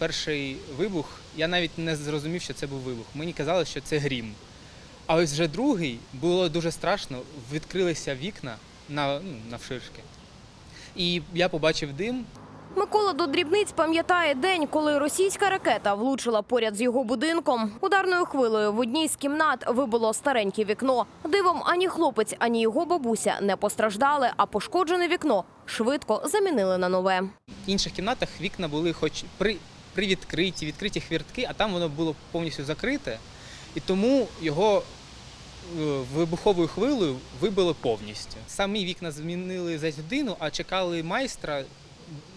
перший вибух, я навіть не зрозумів, що це був вибух. Мені казали, що це грім. А ось вже другий було дуже страшно. Відкрилися вікна на, ну, навширшки. І я побачив дим, Микола до дрібниць пам'ятає день, коли російська ракета влучила поряд з його будинком. Ударною хвилею в одній з кімнат вибило стареньке вікно. Дивом ані хлопець, ані його бабуся не постраждали, а пошкоджене вікно швидко замінили на нове. В інших кімнатах вікна були хоч при, привідкриті, відкриті хвіртки, а там воно було повністю закрите. І тому його е, вибуховою хвилею вибило повністю. Самі вікна змінили за годину, а чекали майстра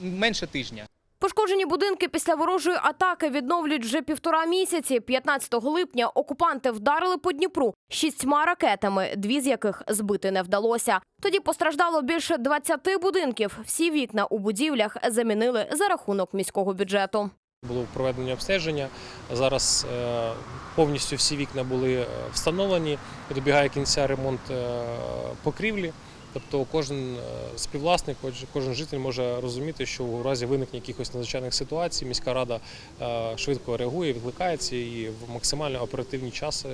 менше тижня. Пошкоджені будинки після ворожої атаки відновлюють вже півтора місяці. 15 липня окупанти вдарили по Дніпру шістьма ракетами, дві з яких збити не вдалося. Тоді постраждало більше 20 будинків. Всі вікна у будівлях замінили за рахунок міського бюджету. Було проведення обстеження. Зараз е, повністю всі вікна були е, встановлені. Добігає кінця ремонт е, покрівлі. Тобто кожен співвласник, кожен житель може розуміти, що у разі виникнення якихось надзвичайних ситуацій міська рада швидко реагує, відкликається і в максимально оперативні часи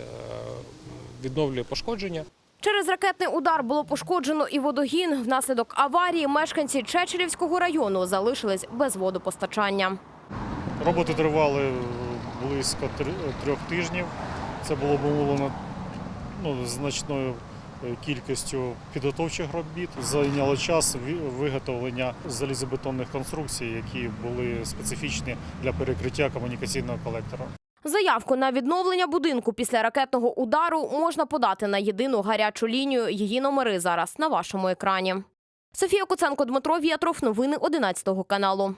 відновлює пошкодження. Через ракетний удар було пошкоджено і водогін. Внаслідок аварії мешканці Чечерівського району залишились без водопостачання. Роботи тривали близько трьох тижнів. Це було обумовлено ну, значною е, кількістю підготовчих робіт. Зайняло час виготовлення залізобетонних конструкцій, які були специфічні для перекриття комунікаційного колектора. Заявку на відновлення будинку після ракетного удару можна подати на єдину гарячу лінію. Її номери зараз на вашому екрані. Софія Куценко, Дмитро Вєтров. Новини 11 каналу.